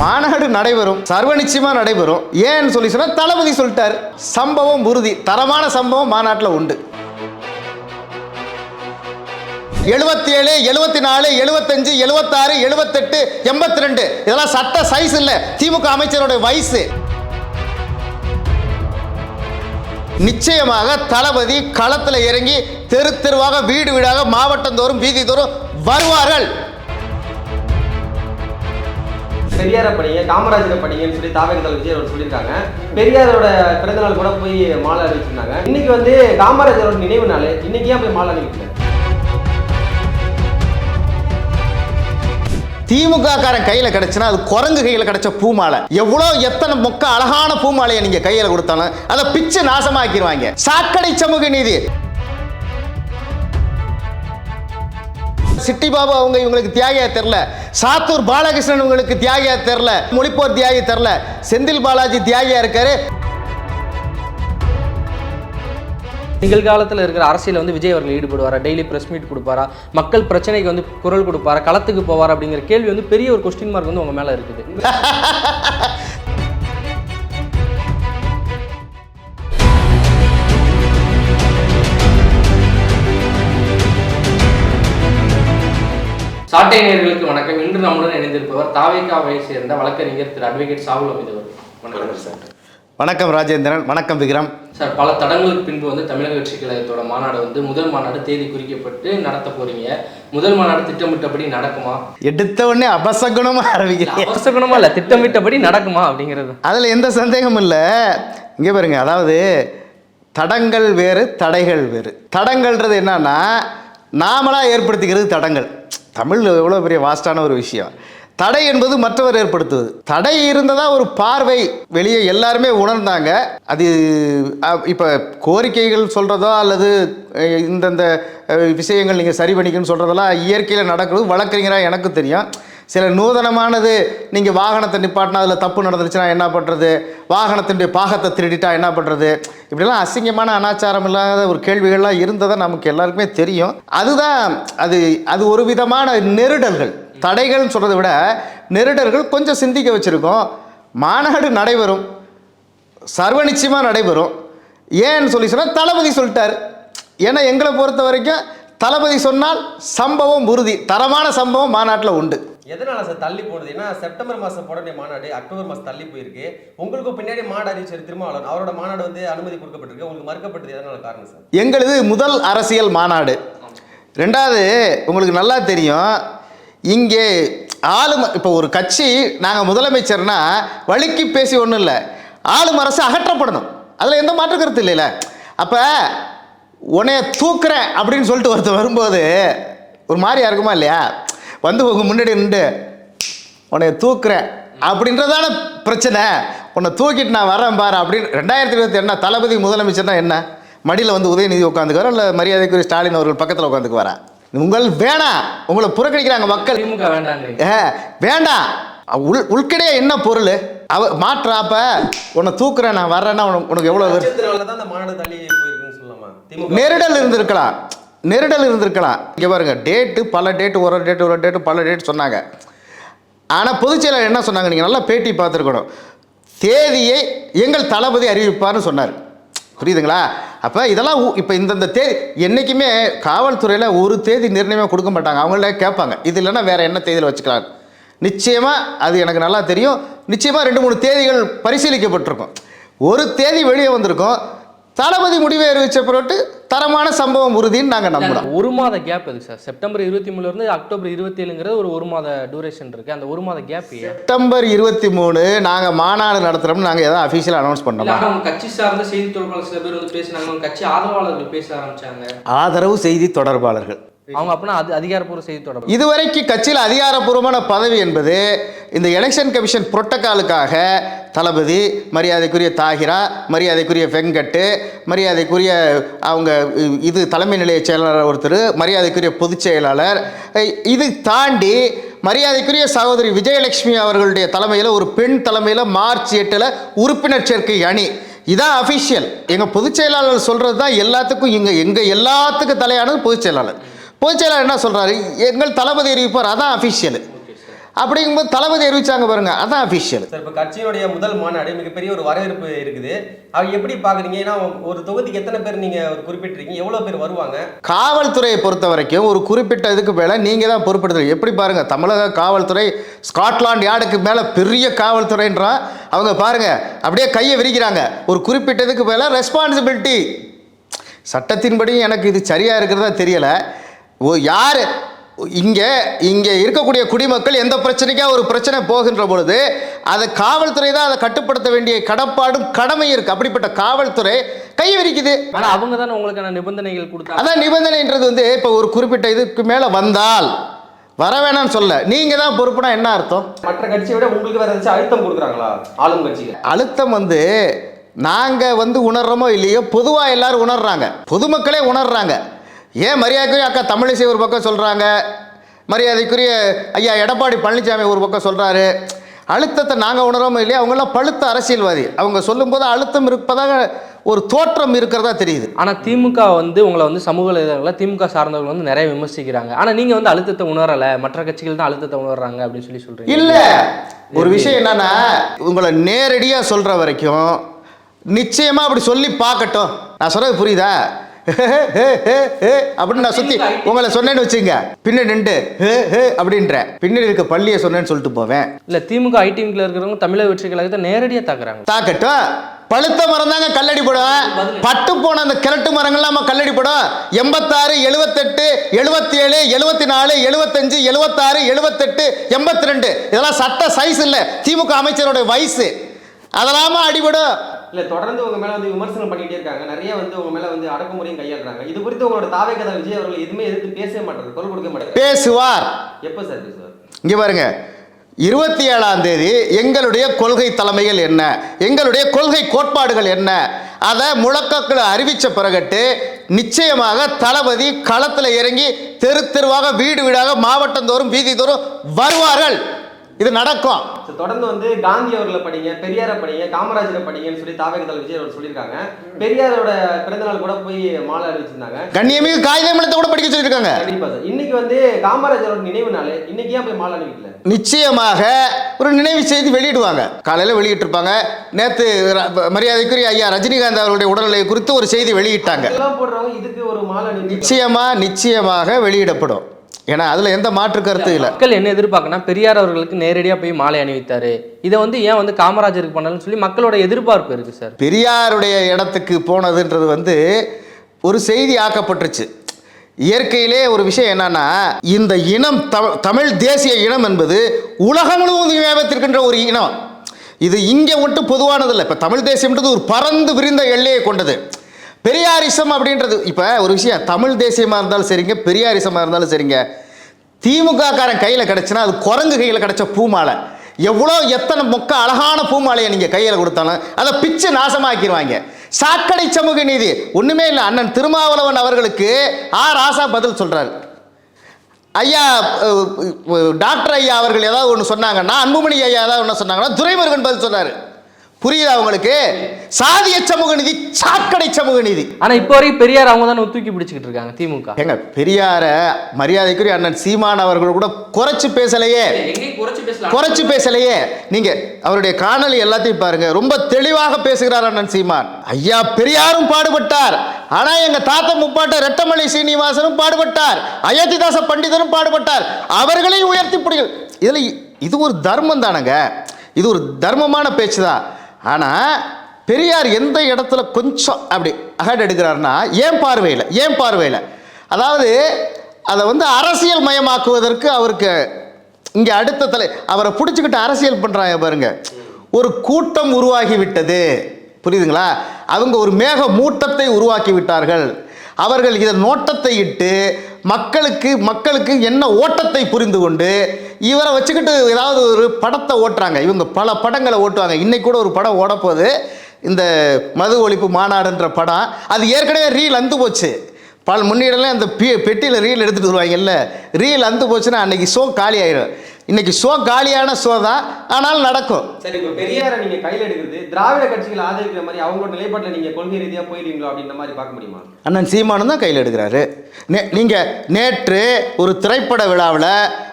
மாநாடு நடைபெறும் சர்வ நிச்சயமா நடைபெறும். ஏன்னு சொல்லி சொன்னா தளபதி சொல்லிட்டார். சம்பவம் உறுதி. தரமான சம்பவம் மாநாட்டில் உண்டு. எழுபத்தி ஏழு எழுபத்தி நாலு எழுபத்தஞ்சு எழுபத்தாறு எழுபத்தெட்டு எண்பத்தி ரெண்டு இதெல்லாம் சட்ட சைஸ் இல்லை. திமுக அமைச்சரோட வயசு. நிச்சயமாக தளபதி களத்தில் இறங்கி தெரு தெருவாக வீடு வீடாக மாவட்டந்தோறும் வீதி தோறும் வருவார்கள். பெரியாரை படிங்க காமராஜரை படிங்கன்னு சொல்லி தாவேந்தல் விஜய் அவர் சொல்லியிருக்காங்க. பெரியாரோட பிறந்தநாள் கூட போய் மாலை அறிவிச்சிருந்தாங்க இன்னைக்கு வந்து காமராஜரோட நினைவு நாள். இன்னைக்கு ஏன் போய் மாலை அணிவிக்கல? திமுக காரன் கையில கிடைச்சுன்னா அது குரங்கு கையில கிடைச்ச பூமாலை எவ்வளோ எத்தனை மொக்க அழகான பூமாலையை நீங்க கையில கொடுத்தாலும் அதை பிச்சு நாசமாக்கிடுவாங்க. சாக்கடை சமூக நீதி. சிட்டி பாபு அவங்க இவங்களுக்கு தியாகியா தெரில சாத்தூர் பாலகிருஷ்ணன் இவங்களுக்கு தியாகியா தெரில மொழிப்போர் தியாகி தெரில செந்தில் பாலாஜி தியாகியா இருக்காரு. நிகழ்காலத்தில் இருக்கிற அரசியல் வந்து விஜய் அவர்கள் ஈடுபடுவாரா? டெய்லி ப்ரெஸ் மீட் கொடுப்பாரா? மக்கள் பிரச்சனைக்கு வந்து குரல் கொடுப்பாரா? களத்துக்கு போவாரா? அப்படிங்கிற கேள்வி வந்து பெரிய ஒரு கொஸ்டின் மார்க் வந்து உங்க மேல இருக்குது. சாட்டை நேயர்களுக்கு வணக்கம். இன்று நம்முடன் இணைந்திருப்பவர் தாவேக்காவை சேர்ந்த வழக்கறிஞர் திரு அட்வொகேட் சாகுல் அமித் அவர் வணக்கம் சார். வணக்கம் ராஜேந்திரன். வணக்கம் விக்ரம். சார் பல தடங்களுக்கு பின்பு வந்து தமிழக கட்சி கழகத்தோட மாநாடு வந்து முதல் மாநாடு தேதி குறிக்கப்பட்டு நடத்த போறீங்க. முதல் மாநாடு திட்டமிட்டபடி நடக்குமா? எடுத்த உடனே அபசகுணமா இல்ல, ஆரம்பிக்கிறேன் அவசரமா இல்ல திட்டமிட்டபடி நடக்குமா அப்படிங்கிறது. அதில் எந்த சந்தேகமும் இல்லை. இங்கே பாருங்க அதாவது தடங்கள் வேறு தடைகள் வேறு. தடங்கள்ன்றது என்னன்னா நாமளாக ஏற்படுத்திக்கிறது தடங்கள். தமிழ் எவ்வளோ பெரிய வாஸ்டான ஒரு விஷயம். தடை என்பது மற்றவர் ஏற்படுத்துவது. தடை இருந்ததா ஒரு பார்வை வெளியே எல்லாருமே உணர்ந்தாங்க. அது இப்போ கோரிக்கைகள் சொல்கிறதோ அல்லது இந்தந்த விஷயங்கள் நீங்கள் சரி பண்ணிக்கணும்னு சொல்கிறதெல்லாம் இயற்கையில் நடக்கிறது வழக்கறிஞராக எனக்கு தெரியும். சில நூதனமானது நீங்கள் வாகனத்தை நிப்பாட்டினா அதில் தப்பு நடந்துருச்சுன்னா என்ன பண்ணுறது வாகனத்தினுடைய பாகத்தை திருடிட்டா என்ன பண்ணுறது இப்படிலாம் அசிங்கமான அனாச்சாரம் இல்லாத ஒரு கேள்விகள்லாம் இருந்ததை நமக்கு எல்லாருக்குமே தெரியும். அதுதான் அது அது ஒரு விதமான நெருடல்கள். தடைகள்னு சொல்கிறத விட நெருடல்கள் கொஞ்சம் சிந்திக்க வச்சுருக்கோம். மாநாடு நடைபெறும். சர்வ நிச்சயமாக நடைபெறும். ஏன்னு சொல்லி சொன்னால் தளபதி சொல்லிட்டார். ஏன்னா எங்களை பொறுத்த வரைக்கும் தளபதி சொன்னால் சம்பவம் உறுதி. தரமான சம்பவம் மாநாட்டில் உண்டு. எதனால் சார் தள்ளி போடுது ஏன்னா செப்டம்பர் மாதம் போட வேண்டிய மாநாடு அக்டோபர் மாதம் தள்ளி போயிருக்கு. உங்களுக்கும் பின்னாடி மாநாடு அறிவிச்சர் திருமாவளவன் அவரோட மாநாடு வந்து அனுமதி கொடுக்கப்பட்டிருக்கு. உங்களுக்கு மறுக்கப்பட்டது எதனால காரணம் சார்? எங்களது முதல் அரசியல் மாநாடு. ரெண்டாவது உங்களுக்கு நல்லா தெரியும் இங்கே ஆளும இப்போ ஒரு கட்சி நாங்கள் முதலமைச்சர்னா வழுக்கி பேசி ஒன்றும் இல்லை. ஆளும் அரசு அகற்றப்படணும். அதில் எந்த மாற்று கருத்து இல்லைல்ல. அப்போ உன்னைய தூக்குறேன் அப்படின்னு சொல்லிட்டு ஒருத்தர் வரும்போது ஒரு மாதிரியா இருக்குமா இல்லையா? வந்து உங்க முன்னாடி நின்று உன்னை தூக்குறேன். அப்படின்றதான பிரச்சனை. உன்னை தூக்கிட்டு நான் வரேன் பாரு. அப்படின்னு ரெண்டாயிரத்தி இருபத்தி என்ன தளபதி முதலமைச்சர்னா என்ன? மடியில் வந்து உதயநிதி உட்காந்துக்குவாரா? இல்லை மரியாதைக்குரிய ஸ்டாலின் அவர்கள் பக்கத்தில் உட்காந்துக்குவாரா? உங்கள் வேணாம் உங்களை புறக்கணிக்கிறாங்க மக்கள். வேண்டாம் உள் உள்கடையே என்ன பொருள்? அவ மாற்றாப்ப உன்னை தூக்குறேன் நான் வர்றேன்னா உனக்கு உனக்கு எவ்வளோ நெருடல் இருந்திருக்கலாம். நெருடல் இருந்திருக்கலாம். இங்கே பாருங்க டேட்டு பல டேட்டு ஒரு டேட்டு ஒரு டேட்டு பல டேட் சொன்னாங்க. ஆனால் பொதுச்செயலர் என்ன சொன்னாங்க? நீங்கள் நல்லா பேட்டி பார்த்துருக்கணும். தேதியை எங்கள் தளபதி அறிவிப்பார்னு சொன்னார். புரியுதுங்களா? அப்போ இதெல்லாம் இப்போ இந்தந்த தேதி என்றைக்குமே காவல்துறையில் ஒரு தேதி நிர்ணயமாக கொடுக்க மாட்டாங்க. அவங்கள கேட்பாங்க. இது இல்லைன்னா வேறு என்ன தேதியில் வச்சுக்கலாம்? நிச்சயமாக அது எனக்கு நல்லா தெரியும். நிச்சயமாக ரெண்டு மூணு தேதிகள் பரிசீலிக்கப்பட்டிருக்கும். ஒரு தேதி வெளியே வந்திருக்கும். தளபதி முடிவை அறிவிச்ச பிறகு தரமான சம்பவம் உறுதின்னு நாங்கள் நம்புகிறோம் ஒரு மாத கேப் எதுக்கு சார்? செப்டம்பர் இருபத்தி மூணுல இருந்து அக்டோபர் இருபத்தி ஏழுங்கிறது ஒரு ஒரு மாத டூரேஷன் இருக்கு. அந்த ஒரு மாத கேப் செப்டம்பர் இருபத்தி மூணு நாங்கள் மாநாடு நடத்துகிறோம்னு நாங்கள் எதாவது அஃபீஷியலாக அனௌன்ஸ் பண்ணோமா? உங்க கட்சி சார்ந்த செய்தி தொடர்பாளர் சில பேர் வந்து பேசினாங்க. கட்சி ஆதரவாளர்கள் பேச ஆரம்பிச்சாங்க. ஆதரவு செய்தி தொடர்பாளர்கள். அவங்க அப்படின்னா அது அதிகாரப்பூர்வ செய்தி தொடர்பு. இதுவரைக்கும் கட்சியில் அதிகாரப்பூர்வமான பதவி என்பது இந்த எலெக்ஷன் கமிஷன் புரோட்டோக்காலுக்காக தளபதி மரியாதைக்குரிய தாகிரா மரியாதைக்குரிய வெங்கட்டு மரியாதைக்குரிய அவங்க இது தலைமை நிலைய செயலாளர் ஒருத்தர் மரியாதைக்குரிய பொதுச் செயலாளர். இது தாண்டி மரியாதைக்குரிய சகோதரி விஜயலட்சுமி அவர்களுடைய தலைமையில் ஒரு பெண் தலைமையில் மார்ச் எட்டில் உறுப்பினர் சேர்க்கை அணி. இதான் அஃபிஷியல் எங்கள் பொதுச் செயலாளர் சொல்கிறது தான் எல்லாத்துக்கும் இங்கே எங்கள் எல்லாத்துக்கும் தலையானது பொதுச் செயலாளர். பொதுச் செயலாளர் என்ன சொல்கிறாரு எங்கள் தளபதி அறிவிப்பார் அதான் அஃபிஷியல் அப்படிங்கும்போது தளபதி அறிவிச்சாங்க பாருங்க அதான் அஃபிஷியல் சார் இப்போ கட்சியினுடைய முதல் மாநாடு மிகப்பெரிய ஒரு வரவேற்பு இருக்குது. அது எப்படி பார்க்குறீங்க? ஏன்னா ஒரு தொகுதிக்கு எத்தனை பேர் நீங்கள் ஒரு குறிப்பிட்டிருக்கீங்க? எவ்வளோ பேர் வருவாங்க? காவல்துறையை பொறுத்த வரைக்கும் ஒரு குறிப்பிட்ட இதுக்கு மேலே நீங்கள் தான் பொறுப்படுத்துறீங்க. எப்படி பாருங்க தமிழக காவல்துறை ஸ்காட்லாந்து யார்டுக்கு மேலே பெரிய காவல்துறைன்றான் அவங்க பாருங்க அப்படியே கையை விரிக்கிறாங்க. ஒரு குறிப்பிட்டதுக்கு மேலே ரெஸ்பான்சிபிலிட்டி சட்டத்தின்படி எனக்கு இது சரியாக இருக்கிறதா தெரியலை. யார்? இங்கே இங்கே இருக்கக்கூடிய குடிமக்கள் எந்த பிரச்சனைக்காக ஒரு பிரச்சனை போகின்ற பொழுது அதை காவல்துறை தான் அதை கட்டுப்படுத்த வேண்டிய கடப்பாடும் கடமை இருக்குது அப்படிப்பட்ட காவல்துறை கை விரிக்குது ஆனா அவங்க தானே உங்களுக்கான நிபந்தனைகள் கொடுத்தாங்க. அதான் நிபந்தனைன்றது வந்து இப்போ ஒரு குறிப்பிட்ட இதுக்கு மேலே வந்தால் வர வேணாம்னு சொல்ல. நீங்கள் தான் பொறுப்புனா என்ன அர்த்தம்? மற்ற கட்சியை விட உங்களுக்கு வேற ஏதாச்சும் அழுத்தம் கொடுக்குறாங்களா? ஆளும் கட்சிக்கு அழுத்தம் வந்து நாங்கள் வந்து உணர்றோமோ இல்லையோ பொதுவாக எல்லாரும் உணர்றாங்க. பொதுமக்களே உணர்றாங்க. ஏன் மரியாதைக்குரிய அக்கா தமிழிசை ஒரு பக்கம் சொல்கிறாங்க மரியாதைக்குரிய ஐயா எடப்பாடி பழனிசாமி ஒரு பக்கம் சொல்கிறாரு அழுத்தத்தை நாங்கள் உணரோமோ இல்லையா? அவங்கெல்லாம் பழுத்த அரசியல்வாதி. அவங்க சொல்லும்போது அழுத்தம் இருப்பதாக ஒரு தோற்றம் இருக்கிறதா தெரியுது. ஆனா திமுக வந்து உங்களை வந்து சமூக வலைதளங்களில் திமுக சார்ந்தவர்கள் வந்து நிறைய விமர்சிக்கிறாங்க. ஆனா நீங்க வந்து அழுத்தத்தை உணரல. மற்ற கட்சிகள் தான் அழுத்தத்தை உணர்றாங்க அப்படின்னு சொல்லி சொல்றீங்க. இல்ல. ஒரு விஷயம் என்னன்னா உங்களை நேரடியா சொல்ற வரைக்கும் நிச்சயமா அப்படி சொல்லி பார்க்கட்டும். நான் சொல்றது புரியுதா? அப்படின்னு நான் சுத்தி உங்களை சொன்னேன்னு வச்சுங்க பின்னாடி நின்று அப்படின்ற பின்னாடி இருக்க பள்ளியை சொன்னேன்னு சொல்லிட்டு போவேன். இல்ல திமுக ஐடிஎம்ல இருக்கிறவங்க தமிழக வெற்றி கழகத்தை நேரடியா தாக்குறாங்க. தாக்கட்டும். பழுத்த மரம் தாங்க கல்லடி படும். பட்டு போன அந்த கிழட்டு மரங்கள்லாம் நம்ம கல்லடி படும். எண்பத்தாறு எழுபத்தெட்டு எழுபத்தி ஏழு எழுபத்தி நாலு எழுபத்தஞ்சு எழுபத்தாறு எழுபத்தெட்டு எண்பத்தி ரெண்டு இதெல்லாம் சட்ட சைஸ் இல்லை. திமுக அமைச்சரோட வயசு. அதெல்லாம அடிபடும். இல்ல தொடர்ந்து உங்க மேல வந்து விமர்சனம் பண்ணிட்டே இருக்காங்க. நிறைய வந்து உங்க மேல வந்து அடக்குமுறையும் கையாளுறாங்க. இது குறித்து உங்களோட தாவே கதை விஜய் அவர்கள் எதுவுமே எதிர்த்து பேசவே மாட்டாரு குரல் கொடுக்க மாட்டாரு. பேசுவார். எப்போ சார் பேசுவார்? இங்க பாருங்க. இருபத்தி ஏழாம் தேதி எங்களுடைய கொள்கை தலைமைகள் என்ன? எங்களுடைய கொள்கை கோட்பாடுகள் என்ன? அதை முழக்கங்களை அறிவித்த பிறகட்டு நிச்சயமாக தளபதி களத்தில் இறங்கி தெரு தெருவாக வீடு வீடாக மாவட்டந்தோறும் வீதி தோறும் வருவார்கள். இது நடக்கும். தொடர்ந்து வந்து காந்தி அவர்களை படிங்க பெரியாரை படிங்க காமராஜரை படிங்கன்னு சொல்லி தாவே கதை விஜய் அவர் சொல்லியிருக்காங்க. பெரியாரோட பிறந்தநாள் கூட போய் மாலை அறிவிச்சிருந்தாங்க கண்ணியமிகு காகிதமிழத்தை கூட படிக்க சொல்லியிருக்காங்க. கண்டிப்பா சார். இன்னைக்கு வந்து காமராஜரோட நினைவு நாள். இன்னைக்கு ஏன் போய் மாலை அணிவிக்கல? நிச்சயமாக ஒரு நினைவு செய்தி வெளியிடுவாங்க. காலையில் வெளியிட்டிருப்பாங்க. நேற்று மரியாதைக்குரிய ஐயா ரஜினிகாந்த் அவர்களுடைய உடல்நிலை குறித்து ஒரு செய்தி வெளியிட்டாங்க. போடுறவங்க இதுக்கு ஒரு மாலை நிச்சயமா நிச்சயமாக வெளியிடப்படும். ஏன்னா அதில் எந்த மாற்று கருத்து இல்லை. மக்கள் என்ன எதிர்பார்க்கனா பெரியார் அவர்களுக்கு நேரடியா போய் மாலை அணிவித்தாரு. இதை வந்து ஏன் வந்து காமராஜருக்கு பண்ணலன்னு சொல்லி மக்களோட எதிர்பார்ப்பு இருக்கு சார். பெரியாருடைய இடத்துக்கு போனதுன்றது வந்து ஒரு செய்தி ஆக்கப்பட்டுருச்சு. இயற்கையிலே ஒரு விஷயம் என்னன்னா இந்த இனம் தமிழ் தமிழ் தேசிய இனம் என்பது உலகம் முழுவதும் வியாபித்திருக்கின்ற ஒரு இனம். இது இங்கே மட்டும் பொதுவானதில்லை. இப்போ தமிழ் தேசியம்ன்றது ஒரு பறந்து விரிந்த எல்லையை கொண்டது. பெரியாரிசம் அப்படின்றது. இப்போ ஒரு விஷயம் தமிழ் தேசியமாக இருந்தாலும் சரிங்க பெரியாரிசமாக இருந்தாலும் சரிங்க. திமுக காரன் கையில் கிடச்சுன்னா அது குரங்கு கையில் கிடச்ச பூமாலை. எவ்வளோ எத்தனை மொக்க அழகான பூமாலையை நீங்கள் கையில் கொடுத்தாலும் அதை பிச்சு நாசமாக்கிடுவாங்க சாக்கடை சமூக நீதி. ஒன்றுமே இல்லை அண்ணன் திருமாவளவன் அவர்களுக்கு ஆ ராசா பதில் சொல்கிறாரு ஐயா டாக்டர் ஐயா அவர்கள் ஏதாவது ஒன்று சொன்னாங்கன்னா அன்புமணி ஐயா ஏதாவது ஒன்று சொன்னாங்கன்னா துரைமுருகன் பதில் சொன்னார். புரியுதா உங்களுக்கு? சாதிய சமூக நீதி சாக்கடை சமூக நீதி. ஆனா இப்போ வரைக்கும் பெரியார் அவங்க தானே தூக்கி பிடிச்சிக்கிட்டு இருக்காங்க திமுக. ஏங்க பெரியார மரியாதைக்குரிய அண்ணன் சீமான் அவர்கள் கூட குறைச்சு பேசலையே. குறைச்சு பேசலையே. நீங்க அவருடைய காணொளி எல்லாத்தையும் பாருங்க. ரொம்ப தெளிவாக பேசுகிறார் அண்ணன் சீமான். ஐயா பெரியாரும் பாடுபட்டார். ஆனா எங்க தாத்தா முப்பாட்ட ரெட்டமலை சீனிவாசனும் பாடுபட்டார். அயோத்திதாச பண்டிதரும் பாடுபட்டார். அவர்களையும் உயர்த்தி பிடிக்கும் இதுல இது ஒரு தர்மம் தானங்க? இது ஒரு தர்மமான பேச்சு தான் ஆனால் பெரியார் எந்த இடத்துல கொஞ்சம் அப்படி அகட் எடுக்கிறாருன்னா ஏன் பார்வையில் ஏன் பார்வையில்? அதாவது அதை வந்து அரசியல் மயமாக்குவதற்கு அவருக்கு இங்கே அடுத்த தலை அவரை பிடிச்சிக்கிட்டு அரசியல் பண்ணுறாங்க பாருங்க. ஒரு கூட்டம் உருவாகி விட்டது புரியுதுங்களா? அவங்க ஒரு மேக மூட்டத்தை உருவாக்கி விட்டார்கள் அவர்கள் இதன் நோட்டத்தை இட்டு மக்களுக்கு மக்களுக்கு என்ன ஓட்டத்தை புரிந்து கொண்டு இவரை வச்சுக்கிட்டு ஏதாவது ஒரு படத்தை ஓட்டுறாங்க. இவங்க பல படங்களை ஓட்டுவாங்க. இன்னைக்கு கூட ஒரு படம் ஓடப்போகுது இந்த மது ஒழிப்பு மாநாடுன்ற படம். அது ஏற்கனவே ரீல் அந்து போச்சு. பல முன்னிடலாம் அந்த பெட்டியில் ரீல் எடுத்துகிட்டு வருவாங்கல்ல. ரீல் அந்து போச்சுன்னா அன்னைக்கு ஷோ காலி ஆயிடும் இன்னைக்கு ஷோ காலியான ஷோ தான். ஆனால் நடக்கும். சரி இப்போ பெரியாரை நீங்க கையில் எடுக்கிறது திராவிட கட்சிகள் ஆதரிக்கிற மாதிரி அவங்களோட நிலைப்பாட்டில் நீங்க கொள்கை ரீதியா போயிடுவீங்களோ அப்படின்ற மாதிரி பார்க்க முடியுமா? அண்ணன் சீமானும் தான் கையில் எடுக்கிறாரு. நே நீங்கள் நேற்று ஒரு திரைப்பட விழாவில்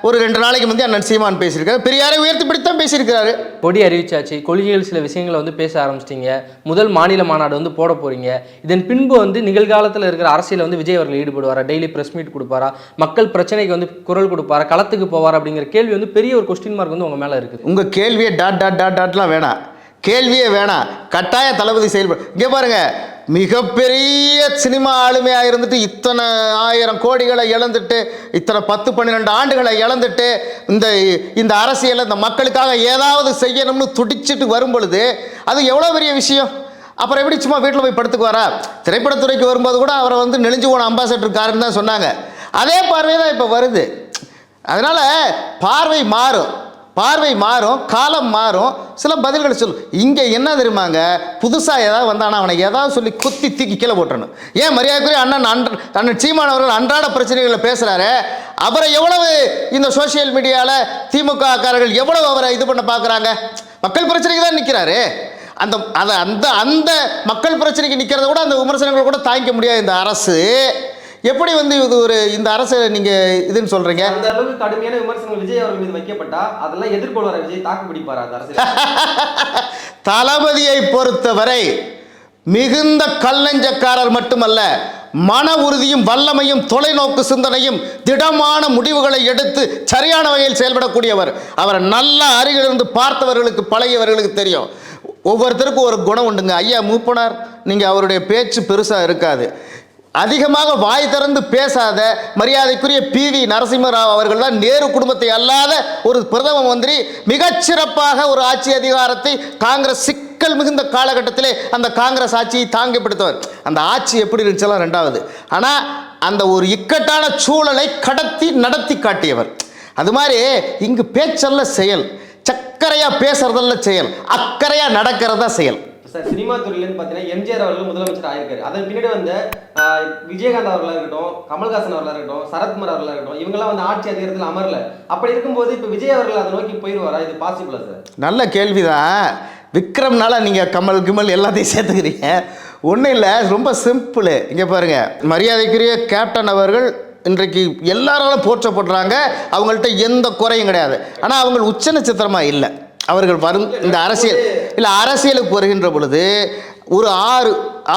ஒரு ரெண்டு நாளைக்கு முந்தைய அண்ணன் சீமான் பேசியிருக்காரு. பெரியாரை உயர்த்தி பிடித்தான் பேசியிருக்கிறாரு. கொடி அறிவிச்சாச்சு. கொள்கைகள் சில விஷயங்களை வந்து பேச ஆரம்பிச்சிட்டீங்க. முதல் மாநில மாநாடு வந்து போட போறீங்க. இதன் பின்பு வந்து நிகழ்காலத்தில் இருக்கிற அரசியல் வந்து விஜய் அவர்கள் ஈடுபடுவாரா? டெய்லி பிரஸ் மீட் கொடுப்பாரா? மக்கள் பிரச்சனைக்கு வந்து குரல் கொடுப்பாரா? களத்துக்கு போவாரா? அப்படிங்கிற கேள்வி வந்து பெரிய ஒரு கொஸ்டின் மார்க் வந்து உங்கள் மேலே இருக்குது. உங்கள் கேள்வியே டாட் டாட் டாட் டாட்லாம் வேணாம். கேள்வியே வேணாம். கட்டாய தளபதி செயல்படும் இங்கே பாருங்க. மிகப்பெரிய சினிமா ஆளுமையாக இருந்துட்டு இத்தனை ஆயிரம் கோடிகளை இழந்துட்டு இத்தனை பத்து பன்னிரெண்டு ஆண்டுகளை இழந்துட்டு இந்த இந்த அரசியலை இந்த மக்களுக்காக ஏதாவது செய்யணும்னு துடிச்சிட்டு வரும் பொழுது அது எவ்வளோ பெரிய விஷயம்? அப்புறம் எப்படி சும்மா வீட்டில் போய் படுத்துக்குவாரா? திரைப்படத்துறைக்கு வரும்போது கூட அவரை வந்து நெளிஞ்சு போன அம்பாசடர் காருன்னு தான் சொன்னாங்க. அதே பார்வை தான் இப்போ வருது. அதனால் பார்வை மாறும். பார்வை மாறும் காலம் மாறும். சில பதில்களை சொல்லும். இங்கே என்ன தெரியுமாங்க? புதுசாக ஏதாவது வந்தானா அவனை ஏதாவது சொல்லி குத்தி தூக்கி கீழே போட்டுறணும். ஏன் மரியாதைக்குரிய அண்ணன் அன்ற அண்ணன் சீமானவர்கள் அன்றாட பிரச்சனைகளை பேசுகிறாரு அவரை எவ்வளவு இந்த சோஷியல் மீடியாவில் திமுக காரர்கள் எவ்வளவு அவரை இது பண்ண பார்க்குறாங்க மக்கள் பிரச்சனைக்கு தான் நிற்கிறாரு அந்த அதை அந்த அந்த மக்கள் பிரச்சனைக்கு நிற்கிறத கூட அந்த விமர்சனங்களை கூட தாங்கிக்க முடியாது இந்த அரசு. எப்படி வந்து இது ஒரு இந்த அரசை நீங்கள் இதுன்னு சொல்கிறீங்க அந்த அளவுக்கு கடுமையான விமர்சனங்கள் விஜய் அவர்கள் மீது வைக்கப்பட்டா அதெல்லாம் எதிர்கொள்வார விஜய்? தாக்கு பிடிப்பாரா அந்த அரசியல்? தளபதியை பொறுத்தவரை மிகுந்த கல்லஞ்சக்காரர் மட்டுமல்ல மன உறுதியும் வல்லமையும் தொலைநோக்கு சிந்தனையும் திடமான முடிவுகளை எடுத்து சரியான வகையில் செயல்படக்கூடியவர். அவரை நல்ல அருகிலிருந்து பார்த்தவர்களுக்கு பழகியவர்களுக்கு தெரியும். ஒவ்வொருத்தருக்கும் ஒரு குணம் உண்டுங்க. ஐயா மூப்பனார் நீங்கள் அவருடைய பேச்சு பெருசாக இருக்காது. அதிகமாக வாய் திறந்து பேசாத மரியாதைக்குரிய பி வி நரசிம்மராவ் அவர்கள் தான் நேரு குடும்பத்தை அல்லாத ஒரு பிரதம மந்திரி மிகச்சிறப்பாக ஒரு ஆட்சி அதிகாரத்தை காங்கிரஸ் சிக்கல் மிகுந்த காலகட்டத்திலே அந்த காங்கிரஸ் ஆட்சியை தாங்கப்படுத்தவர். அந்த ஆட்சி எப்படி இருந்துச்செல்லாம் ரெண்டாவது. ஆனால் அந்த ஒரு இக்கட்டான சூழலை கடத்தி நடத்தி காட்டியவர். அது மாதிரி இங்கு பேச்சல்ல செயல் சக்கரையாக பேசுறதல்ல செயல் அக்கறையாக நடக்கிறதா செயல். சார் சினிமா துறையிலேருந்து பார்த்தீங்கன்னா எம்ஜிஆர் அவர்கள் முதலமைச்சர் ஆயிருக்காரு. அதன் பின்னாடி வந்த விஜயகாந்த் அவர்களாக இருக்கட்டும் கமல்ஹாசன் அவர்களாக இருக்கட்டும் சரத்குமார் அவர்களாக இருக்கட்டும் இவங்கெல்லாம் வந்து ஆட்சி அதிகாரத்தில் அமரல. அப்படி இருக்கும்போது இப்போ விஜய் அவர்கள் அதை நோக்கி போயிடுவாரா இது பாசிபிளா சார் நல்ல கேள்விதான். விக்ரம்னால நீங்கள் கமல் கிமல் எல்லாத்தையும் சேர்த்துக்கிறீங்க. ஒன்றும் இல்லை ரொம்ப சிம்பிள் இங்கே பாருங்க மரியாதைக்குரிய கேப்டன் அவர்கள் இன்றைக்கு எல்லாராலும் போற்றப்படுறாங்க. அவங்கள்ட்ட எந்த குறையும் கிடையாது. ஆனால் அவங்க உச்ச நட்சத்திரமாக இல்லை. அவர்கள் வரும் இந்த அரசியல் இல்லை அரசியலுக்கு வருகின்ற பொழுது ஒரு ஆறு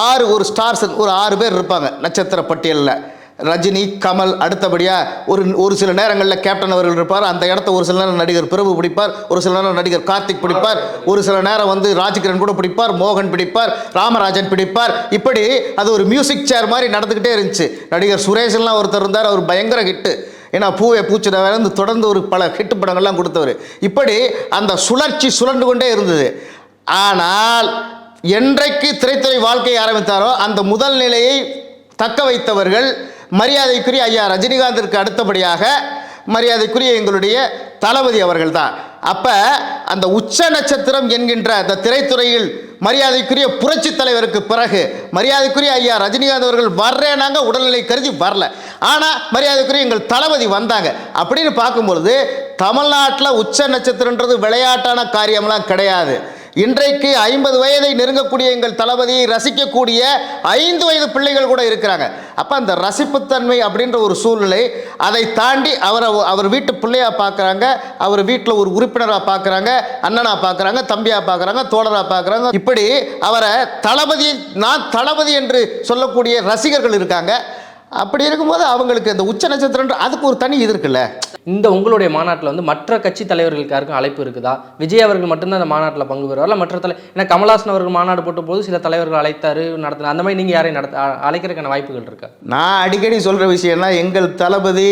ஆறு ஒரு ஸ்டார்ஸ் ஒரு ஆறு பேர் இருப்பாங்க நட்சத்திர பட்டியலில். ரஜினி கமல் அடுத்தபடியாக ஒரு ஒரு சில நேரங்களில் கேப்டன் அவர்கள் இருப்பார் அந்த இடத்த ஒரு சில நேரம் நடிகர் பிரபு பிடிப்பார் ஒரு சில நேரம் நடிகர் கார்த்திக் பிடிப்பார் ஒரு சில நேரம் வந்து ராஜகிரண் கூட பிடிப்பார் மோகன் பிடிப்பார் ராமராஜன் பிடிப்பார். இப்படி அது ஒரு மியூசிக் சேர் மாதிரி நடந்துக்கிட்டே இருந்துச்சு. நடிகர் சுரேஷன்லாம் ஒருத்தர் இருந்தார் அவர் பயங்கர ஹிட்டு ஏன்னா பூவை பூச்சிட வந்து தொடர்ந்து ஒரு பல ஹிட் படங்கள்லாம் கொடுத்தவர். இப்படி அந்த சுழற்சி சுழண்டு கொண்டே இருந்தது. ஆனால் என்றைக்கு திரைத்துறை வாழ்க்கையை ஆரம்பித்தாரோ அந்த முதல் நிலையை தக்க வைத்தவர்கள் மரியாதைக்குரிய ஐயா ரஜினிகாந்திற்கு அடுத்தபடியாக மரியாதைக்குரிய எங்களுடைய தளபதி அவர்கள் தான் அப்போ அந்த உச்ச நட்சத்திரம் என்கின்ற அந்த திரைத்துறையில் மரியாதைக்குரிய புரட்சி தலைவருக்கு பிறகு மரியாதைக்குரிய ஐயா ரஜினிகாந்த் அவர்கள் வர்றேனாங்க உடல்நிலை கருதி வரல. ஆனால் மரியாதைக்குரிய எங்கள் தளபதி வந்தாங்க. அப்படின்னு பார்க்கும்பொழுது தமிழ்நாட்டில் உச்ச நட்சத்திரன்றது விளையாட்டான காரியம்லாம் கிடையாது. இன்றைக்கு ஐம்பது வயதை நெருங்கக்கூடிய எங்கள் தளபதியை ரசிக்கக்கூடிய ஐந்து வயது பிள்ளைகள் கூட இருக்கிறாங்க. அப்போ அந்த ரசிப்புத்தன்மை அப்படின்ற ஒரு சூழ்நிலை அதை தாண்டி அவரை அவர் வீட்டு பிள்ளையாக பார்க்குறாங்க அவர் வீட்டில் ஒரு உறுப்பினராக பார்க்குறாங்க அண்ணனாக பார்க்குறாங்க தம்பியாக பார்க்குறாங்க தோழராக பார்க்குறாங்க இப்படி அவரை தளபதி நான் தளபதி என்று சொல்லக்கூடிய ரசிகர்கள் இருக்காங்க. அப்படி இருக்கும்போது அவங்களுக்கு இந்த உச்ச நட்சத்திரன்ற அதுக்கு ஒரு தனி இது இருக்குல்ல. இந்த உங்களுடைய மாநாட்டில் வந்து மற்ற கட்சி தலைவர்களுக்கு யாருக்கும் அழைப்பு இருக்குதா? விஜய் அவர்கள் மட்டும்தான் அந்த மாநாட்டில் பங்கு பெறுவார்? இல்லை மற்ற தலை ஏன்னா கமல்ஹாசன் அவர்கள் மாநாடு போட்ட போது சில தலைவர்கள் அழைத்தார் நடத்தின அந்த மாதிரி நீங்கள் யாரையும் நடத்த அழைக்கிறதுக்கான வாய்ப்புகள் இருக்கா? நான் அடிக்கடி சொல்கிற விஷயம்னா எங்கள் தளபதி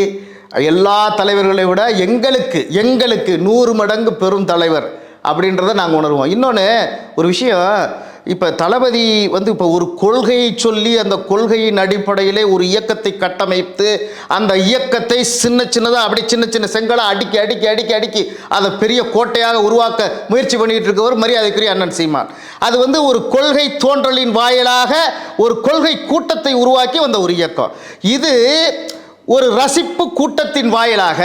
எல்லா தலைவர்களை விட எங்களுக்கு எங்களுக்கு நூறு மடங்கு பெரும் தலைவர் அப்படின்றத நாங்கள் உணர்வோம். இன்னொன்று ஒரு விஷயம் இப்போ தளபதி வந்து இப்போ ஒரு கொள்கையை சொல்லி அந்த கொள்கையின் அடிப்படையிலே ஒரு இயக்கத்தை கட்டமைத்து அந்த இயக்கத்தை சின்ன சின்னதாக அப்படி சின்ன சின்ன செங்கலாக அடுக்கி அடுக்கி அடுக்கி அடுக்கி அதை பெரிய கோட்டையாக உருவாக்க முயற்சி பண்ணிட்டு இருக்கவர் மரியாதைக்குரிய அண்ணன் சீமான். அது வந்து ஒரு கொள்கை தோன்றலின் வாயிலாக ஒரு கொள்கை கூட்டத்தை உருவாக்கி வந்த ஒரு இயக்கம். இது ஒரு ரசிப்பு கூட்டத்தின் வாயிலாக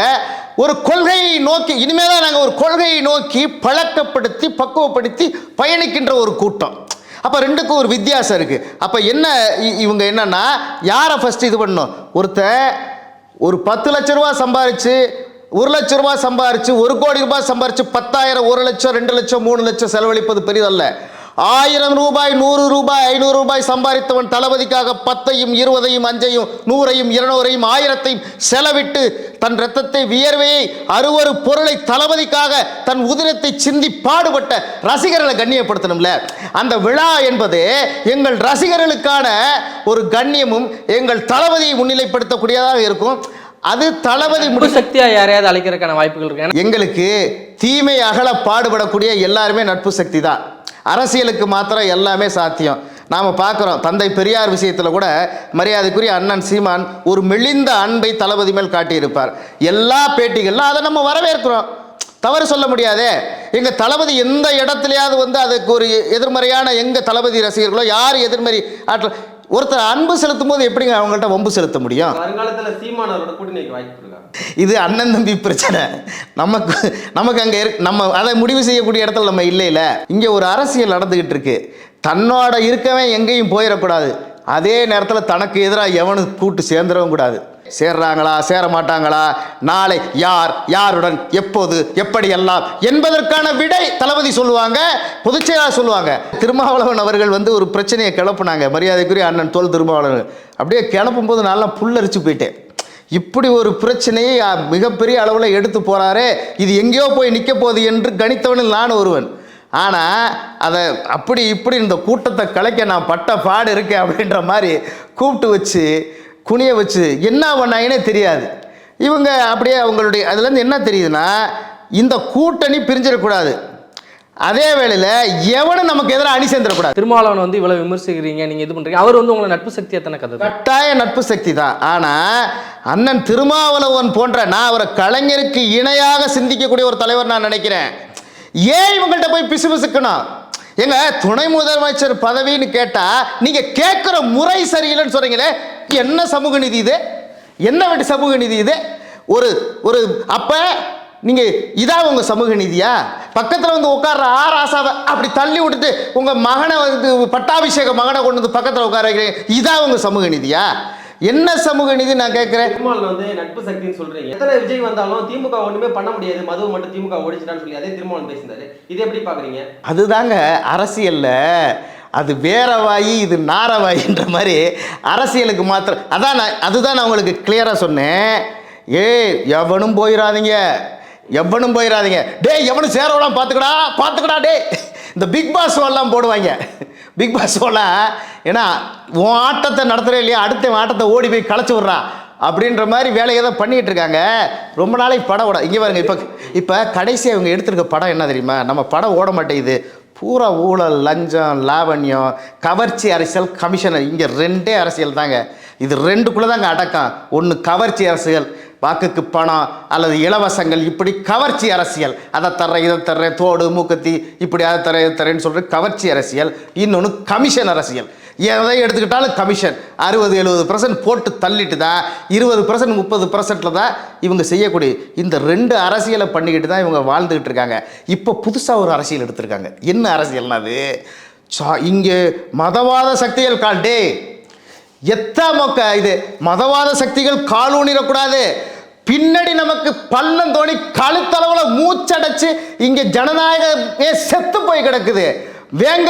ஒரு கொள்கையை நோக்கி இனிமேல் தான் நாங்கள் ஒரு கொள்கையை நோக்கி பழக்கப்படுத்தி பக்குவப்படுத்தி பயணிக்கின்ற ஒரு கூட்டம். அப்போ ரெண்டுக்கும் ஒரு வித்தியாசம் இருக்குது அப்போ என்ன இ- இவங்க என்னன்னா யாரை ஃபஸ்ட்டு இது பண்ணும் ஒருத்தன் ஒரு பத்து லட்ச ரூபா சம்பாரிச்சு ஒரு லட்ச ரூபா சம்பாரிச்சு ஒரு கோடி ரூபாய் சம்பாரிச்சு பத்தாயிரம் ஒரு லட்சம் ரெண்டு லட்சம் மூணு லட்சம் செலவழிப்பது பெரியதல்ல ஆயிரம் ரூபாய் நூறு ரூபாய் ஐநூறு ரூபாய் சம்பாதித்தவன் தளபதிக்காக பத்தையும் இருபதையும் அஞ்சையும் நூறையும் இருநூறையும் ஆயிரத்தையும் செலவிட்டு தன் ரத்தத்தை வியர்வையை அறுவரு பொருளை தளபதிக்காக தன் உதிரத்தை சிந்தி பாடுபட்ட ரசிகர்களை கண்ணியப்படுத்தணும்ல. அந்த விழா என்பது எங்கள் ரசிகர்களுக்கான ஒரு கண்ணியமும் எங்கள் தளபதியை முன்னிலைப்படுத்தக்கூடியதாக இருக்கும். அது தளபதி நட்பு முடி சக்தியா யாரையாவது அழைக்கிறதுக்கான வாய்ப்புகள் இருக்கு. எங்களுக்கு தீமை அகல பாடுபடக்கூடிய எல்லாருமே நட்பு சக்தி தான். அரசியலுக்கு மாத்திரம் எல்லாமே சாத்தியம். நாம் பார்க்குறோம் தந்தை பெரியார் விஷயத்தில் கூட மரியாதைக்குரிய அண்ணன் சீமான் ஒரு மெலிந்த அன்பை தளபதி மேல் காட்டியிருப்பார். எல்லா பேட்டிகள்லாம் அதை நம்ம வரவேற்கிறோம். தவறு சொல்ல முடியாதே. எங்கள் தளபதி எந்த இடத்துலையாவது வந்து அதுக்கு ஒரு எதிர்மறையான எங்கள் தளபதி ரசிகர்களோ யார் எதிர்மறை ஆற்றல் ஒருத்தர் அன்பு செலுத்தும் போது எப்படிங்க அவங்கள்ட்ட வம்பு செலுத்த முடியும்? வருங்காலத்துல சீமானவரோட கூட்டணி வைக்க வாய்ப்பு இருக்கா இது அண்ணன் தம்பி பிரச்சனை. நமக்கு நமக்கு அங்கே இருக்கு நம்ம அதை முடிவு செய்யக்கூடிய இடத்துல நம்ம இல்லைல இங்கே ஒரு அரசியல் நடந்துக்கிட்டு இருக்கு. தன்னோட இருக்கவன் எங்கேயும் போயிடக்கூடாது. அதே நேரத்தில் தனக்கு எதிராக எவனும் கூட்டு சேர்ந்துடவும் கூடாது. சேர்றாங்களா சேர மாட்டாங்களா நாளை யார் யாருடன் எப்போது எப்படி எல்லாம் என்பதற்கான விடை தளபதி சொல்லுவாங்க பொதுச்செயலாளர் சொல்லுவாங்க. திருமாவளவன் அவர்கள் வந்து ஒரு பிரச்சனையை கிளப்புனாங்க. மரியாதைக்குரிய அண்ணன் தோல் திருமாவளவன். அப்படியே கிளப்பும் போது நல்லா புல்லரிச்சு போயிட்டேன் இப்படி ஒரு பிரச்சனையை மிகப்பெரிய அளவில் எடுத்து போகிறாரே இது எங்கேயோ போய் நிற்க போகுது என்று கணித்தவனில் நான் ஒருவன். ஆனால் அதை அப்படி இப்படி இந்த கூட்டத்தை கலைக்க நான் பட்ட பாடு இருக்கேன் அப்படின்ற மாதிரி கூப்பிட்டு வச்சு குனிய வச்சு என்ன பண்ணாங்கன்னே தெரியாது. இவங்க அப்படியே அவங்களுடைய அதுலேருந்து என்ன தெரியுதுன்னா இந்த கூட்டணி பிரிஞ்சிடக்கூடாது. அதே வேளையில் எவனும் நமக்கு எதிராக அணி சேர்ந்துடக்கூடாது. திருமாவளவன் வந்து இவ்வளவு விமர்சிக்கிறீங்க நீங்க இது பண்றீங்க. அவர் வந்து உங்களை நட்பு சக்தி எத்தனை கதை கட்டாய நட்பு சக்தி தான். ஆனால் அண்ணன் திருமாவளவன் போன்ற நான் அவரை கலைஞருக்கு இணையாக சிந்திக்கக்கூடிய ஒரு தலைவர் நான் நினைக்கிறேன். ஏன் இவங்கள்ட்ட போய் பிசு பிசுக்கணும் எங்க துணை முதலமைச்சர் பதவின்னு கேட்டா நீங்க கேட்குற முறை சரியில்லைன்னு சொல்றீங்களே என்ன சமூக நிதி இது? என்ன வேண்டிய சமூக நிதி இது? ஒரு ஒரு அப்ப நீங்க இதான் உங்க சமூக நீதியா? பக்கத்துல வந்து உட்கார்ற ஆர் ஆசாவை அப்படி தள்ளி விட்டுட்டு உங்க மகனை வந்து பட்டாபிஷேக மகனை கொண்டு வந்து பக்கத்துல உட்கார வைக்கிறீங்க. இதான் உங்க சமூக நீதியா? என்ன சமூக நீதி நான் கேட்கிறேன் திருமாவளவன் வந்து நட்பு சக்தின்னு சொல்றீங்க. எத்தனை விஜய் வந்தாலும் திமுக ஒண்ணுமே பண்ண முடியாது. மதுவை மட்டும் திமுக ஓடிச்சிட்டான்னு சொல்லி அதே திருமாவளவன் பேசினாரு. இது எப்படி பாக்குறீங்க? அதுதாங்க அரசியல்ல அது வேறவாயி இது நாரவாயின்ற மாதிரி அரசியலுக்கு மாத்திரம் அதான் நான் அதுதான் நான் உங்களுக்கு கிளியராக சொன்னேன். ஏய் எவனும் போயிடாதீங்க எவனும் போயிடாதீங்க டேய் எவனும் சேரவெல்லாம் பார்த்துக்கடா பார்த்துக்கடா டேய். இந்த பிக் பாஸ் எல்லாம் போடுவாங்க. பிக் பாஸ் போல் ஏன்னா உன் ஆட்டத்தை நடத்துகிறே இல்லையா? அடுத்த ஆட்டத்தை ஓடி போய் களைச்சி விட்றான் அப்படின்ற மாதிரி வேலையை தான் பண்ணிகிட்டு இருக்காங்க. ரொம்ப நாளைக்கு படம் ஓட இங்கே பாருங்க இப்போ இப்போ கடைசி அவங்க எடுத்திருக்க படம் என்ன தெரியுமா? நம்ம படம் ஓட மாட்டேங்குது. பூரா ஊழல் லஞ்சம் லாவண்யம் கவர்ச்சி அரசியல் கமிஷனர். இங்கே ரெண்டே அரசியல் தாங்க. இது ரெண்டுக்குள்ளே தாங்க அடக்கம். ஒன்று கவர்ச்சி அரசியல் வாக்குக்கு பணம் அல்லது இலவசங்கள் இப்படி கவர்ச்சி அரசியல். அதை தர்றேன் இதை தர்றேன் தோடு மூக்கத்தி இப்படி அதை தரேன் இதை தரேன்னு சொல்கிற கவர்ச்சி அரசியல். இன்னொன்று கமிஷன் அரசியல். எதை எடுத்துக்கிட்டாலும் கமிஷன். அறுபது எழுபது பர்சன்ட் போட்டு தள்ளிட்டு தான் இருபது பர்சன்ட் முப்பது பர்சன்ட்டில் தான் இவங்க செய்யக்கூடிய இந்த ரெண்டு அரசியலை பண்ணிக்கிட்டு தான் இவங்க வாழ்ந்துக்கிட்டு இருக்காங்க. இப்போ புதுசாக ஒரு அரசியல் எடுத்திருக்காங்க. என்ன அரசியல்னா அது? சா இங்கே மதவாத சக்திகள் கால் டே எத்தா மொக்க இது மதவாத சக்திகள் காலூனிடக்கூடாது. பின்னாடி நமக்கு பள்ளம் தோணி கழுத்தளவில் மூச்சடைச்சு இங்கே ஜனநாயகமே செத்து போய் கிடக்குது. வேங்க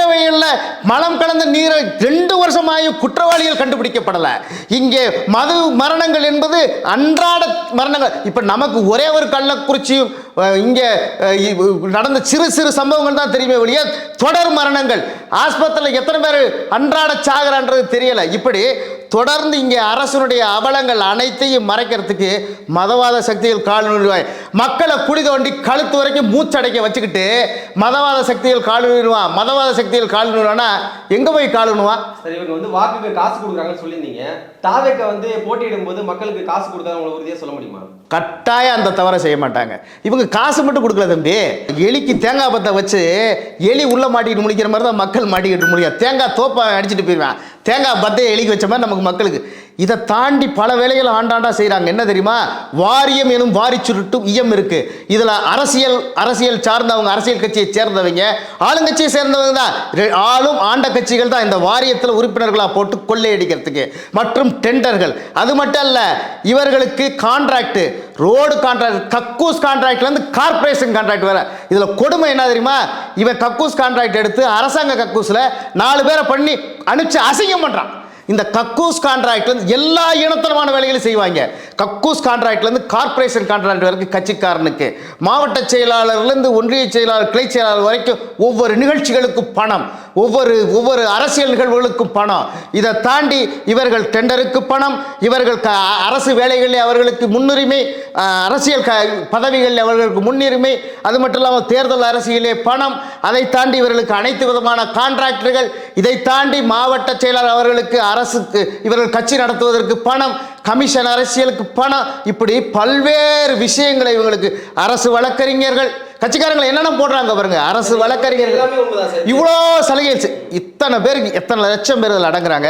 மலம் கலந்த நீரை ரெண்டு வருஷமாகி குற்றவாளிகள் கண்டுபிடிக்கப்படலை. இங்கே மது மரணங்கள் என்பது அன்றாட மரணங்கள். இப்போ நமக்கு ஒரே ஒரு கள்ளக்குறிச்சியும் இங்கே நடந்த சிறு சிறு சம்பவங்கள் தான் தெரியுமே ஒழிய தொடர் மரணங்கள். ஆஸ்பத்திரியில் எத்தனை பேர் அன்றாட சாகிறான்றது தெரியலை. இப்படி தொடர்ந்து இங்கே அரசனுடைய அவலங்கள் அனைத்தையும் மறைக்கிறதுக்கு மதவாத சக்திகள் கால் நுழைவாய். மக்களை குடி தோண்டி கழுத்து வரைக்கும் மூச்சடைக்க வச்சுக்கிட்டு மதவாத சக்திகள் கால் நுழைவான் மதவாத சக்திகள் கால் நுழைவானா? எங்கே போய் கால் நுழைவான் சரி இவங்க வந்து வாக்குக்கு காசு கொடுக்குறாங்கன்னு சொல்லியிருந்தீங்க. தாவேக்க வந்து போட்டியிடும் போது மக்களுக்கு காசு கொடுக்காத உங்களை உறுதியா சொல்ல முடியுமா? கட்டாயம் அந்த தவறை செய்ய மாட்டாங்க. இவங்க காசு மட்டும் கொடுக்கல தம்பி. எலிக்கு தேங்காய் பத்தை வச்சு எலி உள்ள மாட்டிக்கிட்டு முடிக்கிற மாதிரி தான் மக்கள் மாட்டிக்கிட்டு முடியும் தேங்காய் தோப்பை அடிச்சுட்டு போயிடுவேன் தேங்காய் பத்தையை எழுக்கி வச்ச மாதிரி நமக்கு மக்களுக்கு இதை தாண்டி பல வேலைகள் ஆண்டாண்டா செய்கிறாங்க என்ன தெரியுமா? வாரியம் எனும் வாரி சுருட்டும் இயம் இருக்கு. இதில் அரசியல் அரசியல் சார்ந்தவங்க அரசியல் கட்சியை சேர்ந்தவங்க ஆளுங்கட்சியை சேர்ந்தவங்க தான். ரெ- ஆளும் ஆண்ட கட்சிகள் தான் இந்த வாரியத்தில் உறுப்பினர்களாக போட்டு கொள்ளையடிக்கிறதுக்கு. மற்றும் டெண்டர்கள். அது மட்டும் அல்ல இவர்களுக்கு கான்ட்ராக்ட் ரோடு கான்ட்ராக்ட் கக்கூஸ் கான்ட்ராக்ட்லேருந்து கார்ப்பரேஷன் கான்ட்ராக்ட் வேறு இதில் கொடுமை என்ன தெரியுமா? இவன் கக்கூஸ் கான்ட்ராக்ட் எடுத்து அரசாங்க கக்கூஸில் நாலு பேரை பண்ணி அனுப்பிச்சு அசிங்கம் பண்ணுறான் இந்த கக்கூஸ் கான்ட்ராக்ட்லேருந்து எல்லா இனத்தனமான வேலைகளையும் செய்வாங்க. கக்கூஸ் கான்ட்ராக்ட்லேருந்து கார்ப்பரேஷன் கான்ட்ராக்ட் வரைக்கும் கட்சிக்காரனுக்கு மாவட்ட செயலாளர்லேருந்து ஒன்றிய செயலாளர் கிளை செயலாளர் வரைக்கும் ஒவ்வொரு நிகழ்ச்சிகளுக்கும் பணம் ஒவ்வொரு ஒவ்வொரு அரசியல் நிகழ்வுகளுக்கும் பணம். இதை தாண்டி இவர்கள் டெண்டருக்கு பணம் இவர்கள் க அரசு வேலைகளில் அவர்களுக்கு முன்னுரிமை அரசியல் க பதவிகளில் அவர்களுக்கு முன்னுரிமை அது மட்டும் இல்லாமல் தேர்தல் அரசியலே பணம் அதை தாண்டி இவர்களுக்கு அனைத்து விதமான கான்ட்ராக்டர்கள் இதை தாண்டி மாவட்ட செயலாளர் அவர்களுக்கு அரசுக்கு இவர்கள் கட்சி நடத்துவதற்கு பணம் கமிஷன் அரசியலுக்கு பணம் இப்படி பல்வேறு விஷயங்களை இவங்களுக்கு அரசு வழக்கறிஞர்கள் கட்சிக்காரங்களை என்னென்ன போடுறாங்க பாருங்க அரசு வழக்கறிஞர்கள். இவ்வளோ சலுகை. இத்தனை பேருக்கு எத்தனை லட்சம் பேர் இதில் அடங்குறாங்க.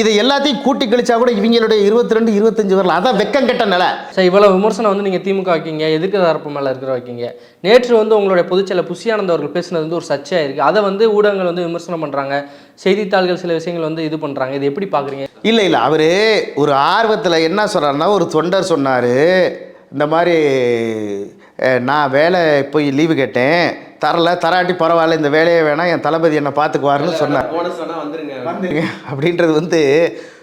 இதை எல்லாத்தையும் கூட்டி கழிச்சா கூட இவங்களுடைய இருபத்தி ரெண்டு இருபத்தஞ்சு வரல அதான் வெக்கம் கெட்ட நிலை. சார் இவ்வளவு விமர்சனம் வந்து நீங்கள் திமுக வைக்கீங்க எதிர்க்கிற தரப்பு மேலே இருக்கிற வைக்கீங்க. நேற்று வந்து உங்களுடைய பொதுச்செயலர் புஷியானந்த் அவர்கள் பேசினது வந்து ஒரு சர்ச்சையாக இருக்குது அதை வந்து ஊடகங்கள் வந்து விமர்சனம் பண்ணுறாங்க செய்தித்தாள்கள் சில விஷயங்கள் வந்து இது பண்ணுறாங்க இதை எப்படி பார்க்குறீங்க? இல்லை இல்லை. அவர் ஒரு ஆர்வத்தில் என்ன சொல்கிறாருன்னா ஒரு தொண்டர் சொன்னார். இந்த மாதிரி நான் வேலை போய் லீவு கேட்டேன். தரல தராட்டி பரவாயில்ல இந்த வேலையே வேணாம். என் தளபதி என்னை பார்த்துக்குவாருன்னு சொன்னார். வந்துருங்க. அப்படின்றது வந்து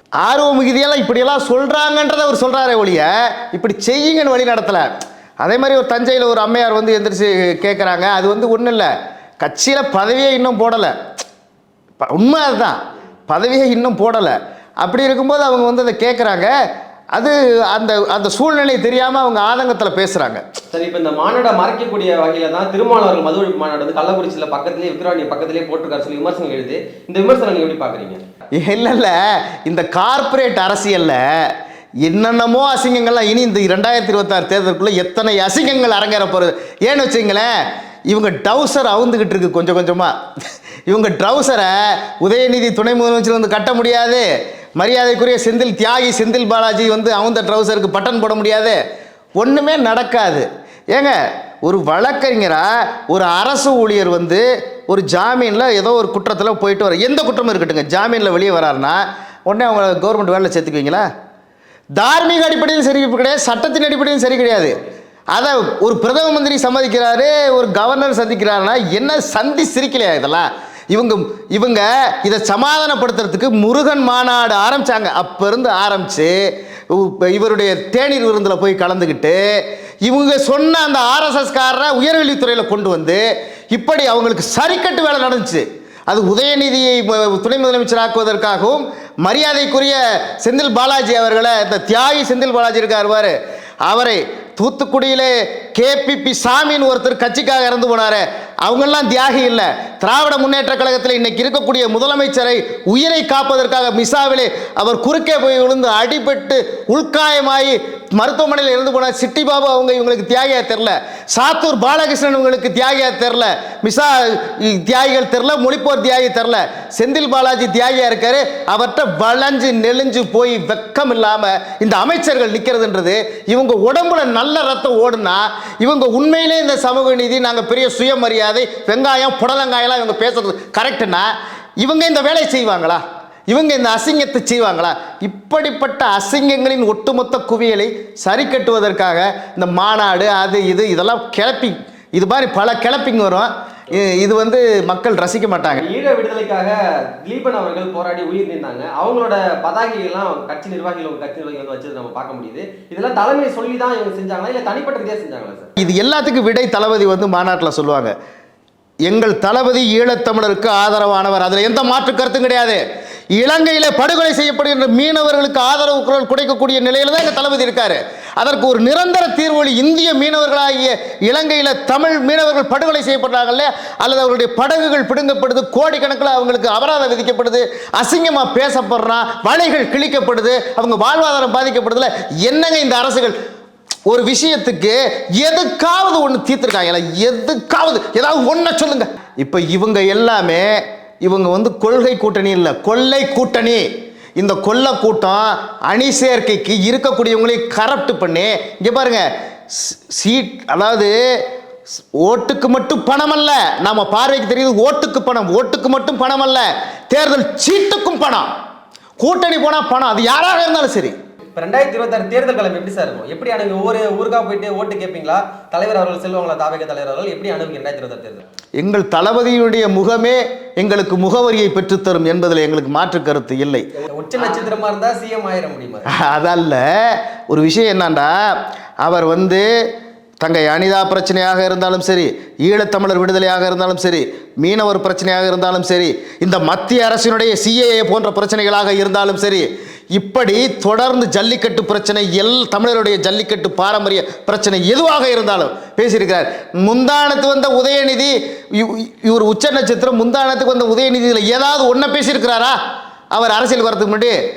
ஆர்வ மிகுதியெல்லாம் இப்படியெல்லாம் சொல்கிறாங்கன்றதை அவர் சொல்கிறாரே ஒழிய இப்படி செய்யுங்கன்னு வழி நடத்தலை. அதே மாதிரி ஒரு தஞ்சையில் ஒரு அம்மையார் வந்து எந்திரிச்சு கேட்குறாங்க அது வந்து ஒன்றும் இல்லை. கட்சியில் பதவியே இன்னும் போடலை. உண்மை அதுதான். பதவியே இன்னும் போடலை. அப்படி இருக்கும்போது அவங்க வந்து அதை கேட்குறாங்க அது அந்த அந்த சூழ்நிலை தெரியாமல் அவங்க ஆதங்கத்தில் பேசுகிறாங்க சரி இப்போ இந்த மாநாடை மறைக்கக்கூடிய வகையில தான் திருமாவளவர்கள் மது ஒழிப்பு மாநாடு வந்து கள்ளக்குறிச்சியில் பக்கத்துலேயே விக்ரவாணி பக்கத்துலேயே போட்டிருக்காரு. சொல்லி விமர்சனம் எழுது. இந்த விமர்சனம் எப்படி பாக்குறீங்க இல்லை இல்லை. இந்த கார்ப்பரேட் அரசியலில் என்னென்னமோ அசிங்கங்கள்லாம் இனி இந்த ரெண்டாயிரத்தி இருபத்தாறு தேர்தலுக்குள்ளே எத்தனை அசிங்கங்கள் அரங்கேற போகிறது ஏன்னு வச்சுங்களேன் இவங்க டவுசர் அவுந்துக்கிட்டு இருக்கு கொஞ்சம் கொஞ்சமாக இவங்க ட்ரௌசரை உதயநிதி துணை முதலமைச்சர் வந்து கட்ட முடியாது. மரியாதைக்குரிய செந்தில் தியாகி செந்தில் பாலாஜி வந்து அவங்க ட்ரௌசருக்கு பட்டன் போட முடியாது. ஒன்றுமே நடக்காது. ஏங்க ஒரு வழக்கறிஞராக ஒரு அரசு ஊழியர் வந்து ஒரு ஜாமீனில் ஏதோ ஒரு குற்றத்தில் போயிட்டு வர எந்த குற்றமும் இருக்கட்டுங்க ஜாமீனில் வெளியே வராருன்னா உடனே அவங்க கவர்மெண்ட் வேலையில் சேர்த்துக்குவீங்களா? தார்மீக அடிப்படையும் சரி கிடையாது சட்டத்தின் அடிப்படையும் சரி கிடையாது. அதை ஒரு பிரதம மந்திரி சம்மதிக்கிறாரு ஒரு கவர்னர் சந்திக்கிறாருன்னா என்ன சந்தி சிரிக்கலையா இதெல்லாம்? இவங்க இவங்க இதை சமாதானப்படுத்துறதுக்கு முருகன் மாநாடு ஆரம்பித்தாங்க அப்போ இருந்து இவருடைய தேநீர் விருந்தில் போய் கலந்துக்கிட்டு இவங்க சொன்ன அந்த ஆர்எஸ்எஸ்காரரை உயர்கல்வித்துறையில் கொண்டு வந்து இப்படி அவங்களுக்கு சரிக்கட்டு வேலை நடந்துச்சு. அது உதயநிதியை துணை முதலமைச்சராக்குவதற்காகவும் மரியாதைக்குரிய செந்தில் பாலாஜி அவர்களை இந்த தியாகி செந்தில் பாலாஜி இருக்கார் அவரை தூத்துக்குடியிலே கேபிபி சாமின்னு ஒருத்தர் கட்சிக்காக இறந்து போனாரு. அவங்கெல்லாம் தியாகி இல்லை. திராவிட முன்னேற்ற கழகத்தில் இன்னைக்கு இருக்கக்கூடிய முதலமைச்சரை உயிரை காப்பதற்காக மிசாவிலே அவர் குறுக்கே போய் விழுந்து அடிபட்டு உள்காயமாகி மருத்துவமனையில் இருந்து போன சிட்டி பாபு அவங்க இவங்களுக்கு தியாகியா தெரில சாத்தூர் பாலகிருஷ்ணன் இவங்களுக்கு தியாகியா தெரில மிசா தியாகிகள் தெரில மொழிப்போர் தியாகி தெரில செந்தில் பாலாஜி தியாகியா இருக்காரு. அவர்கிட்ட வளைஞ்சு நெளிஞ்சு போய் வெக்கம் இல்லாம இந்த அமைச்சர்கள் நிக்கிறதுன்றது இவங்க உடம்புல நல்ல ரத்தம் ஓடுனா இவங்க உண்மையிலே இந்த சமூக நீதி நாங்கள் பெரிய சுயமரியாதை வெங்காயம் புடலங்காயெல்லாம் இவங்க பேசுறது கரெக்டுனா இவங்க இந்த வேலையை செய்வாங்களா? இவங்க இந்த அசிங்கத்தை செய்வாங்களா? இப்படிப்பட்ட அசிங்கங்களின் ஒட்டுமொத்த குவியலை சரி கட்டுவதற்காக இந்த மாநாடு அது இது இதெல்லாம் கிளப்பி இது மாதிரி பல கிளப்பிங் வரும். இது வந்து மக்கள் ரசிக்க மாட்டாங்க. ஈழ விடுதலைக்காக திலீபன் அவர்கள் போராடி உயிர் நீந்தாங்க. அவங்களோட பதாகைகள்லாம் கட்சி நிர்வாகிகள் கட்சி நிர்வாகிகள் வந்து வச்சது நம்ம பார்க்க முடியுது. இதெல்லாம் தலைமை சொல்லி தான் இவங்க செஞ்சாங்களா? இல்ல தனிப்பட்ட ரீதியா செஞ்சாங்களா சார்? இது எல்லாத்துக்கும் விடை தளபதி வந்து மாநாட்டில் சொல்லுவாங்க. எங்கள் தளபதி ஈழத்தமிழருக்கு ஆதரவானவர். அதில் எந்த மாற்று கருத்தும் கிடையாது. இலங்கையில் படுகொலை செய்யப்படுகின்ற மீனவர்களுக்கு ஆதரவு குரல் குடைக்கக்கூடிய நிலையில் தான் எங்கள் தளபதி இருக்காரு. அதற்கு ஒரு நிரந்தர தீர்வொழி இந்திய மீனவர்களாகிய இலங்கையில் தமிழ் மீனவர்கள் படுகொலை செய்யப்படுறாங்கல்ல அல்லது அவர்களுடைய படகுகள் பிடுங்கப்படுது கோடிக்கணக்கில் அவங்களுக்கு அபராதம் விதிக்கப்படுது அசிங்கமாக பேசப்படுறான் வலைகள் கிழிக்கப்படுது அவங்க வாழ்வாதாரம் பாதிக்கப்படுதுல என்னங்க இந்த அரசுகள்? ஒரு விஷயத்துக்கு எதுக்காவது ஒன்று தீர்த்துருக்காங்களா எதுக்காவது ஏதாவது ஒன்றை சொல்லுங்க. இப்போ இவங்க எல்லாமே இவங்க வந்து கொள்கை கூட்டணி இல்லை கொள்ளை கூட்டணி. இந்த கொல்ல கூட்டம் அணி சேர்க்கைக்கு இருக்கக்கூடியவங்களையும் கரப்ட் பண்ணி இங்கே பாருங்க சீட் அதாவது ஓட்டுக்கு மட்டும் பணம் அல்ல. நம்ம பார்வைக்கு தெரியுது ஓட்டுக்கு பணம் ஓட்டுக்கு மட்டும் பணம் அல்ல. தேர்தல் சீட்டுக்கும் பணம். கூட்டணி போனால் பணம் அது யாராக இருந்தாலும் சரி. இப்போ ரெண்டாயிரத்தி இருபத்தாறு தேர்தல் களம் எப்படி சார் இருக்கும்? எப்படி அணுகு ஒவ்வொரு ஊருக்கா போயிட்டு ஓட்டு கேட்பீங்களா தலைவர் அவர்கள் செல்வாங்களா தாவேக தலைவர் அவர்கள் எப்படி அணுகுங்க ரெண்டாயிரத்தி இருபத்தாறு தேர்தல்? எங்கள் தளபதியுடைய முகமே எங்களுக்கு முகவரியை பெற்றுத்தரும் என்பதில் எங்களுக்கு மாற்று கருத்து இல்லை. உச்ச நட்சத்திரமா இருந்தா சிஎம் ஆயிட முடியுமா? அதல்ல ஒரு விஷயம் என்னன்னா அவர் வந்து தங்கை அனிதா பிரச்சனையாக இருந்தாலும் சரி ஈழத்தமிழர் விடுதலையாக இருந்தாலும் சரி மீனவர் பிரச்சனையாக இருந்தாலும் சரி இந்த மத்திய அரசினுடைய சிஏஏ போன்ற பிரச்சனைகளாக இருந்தாலும் சரி இப்படி தொடர்ந்து ஜல்லிக்கட்டு பிரச்சனை எல் தமிழருடைய ஜல்லிக்கட்டு பாரம்பரிய பிரச்சனை எதுவாக இருந்தாலும் பேசியிருக்கிறார். முந்தானத்து வந்த உதயநிதி இவ்- இவர் உச்ச நட்சத்திரம் முந்தானத்துக்கு வந்த உதயநிதி இதில் ஏதாவது ஒன்றை பேசியிருக்கிறாரா? அவர் அரசியல் வரதுக்கு முன்னாடி.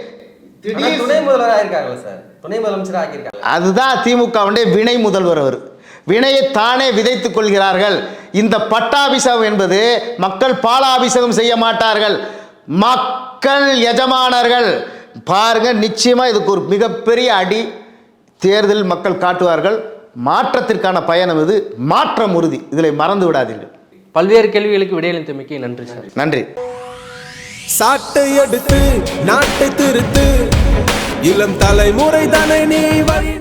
அதுதான் திமுகவுடைய வினை முதல்வர் அவர். வினையை தானே விதைத்துக் கொள்கிறார்கள். இந்த பட்டாபிஷேகம் என்பது மக்கள் பாலாபிஷேகம் செய்ய மாட்டார்கள். மக்கள் எஜமானர்கள் பாருங்க நிச்சயமா இதுக்கு ஒரு மிகப்பெரிய அடி தேர்தல் மக்கள் காட்டுவார்கள். மாற்றத்திற்கான பயணம் இது. மாற்றம் உறுதி. இதில் மறந்து விடாதீர்கள். பல்வேறு கேள்விகளுக்கு விடையளித்தமைக்கு நன்றி சார். நன்றி. சாட்டை எடுத்து நாட்டை திருத்து. இளம் தலைமுறை தானே நீ வழி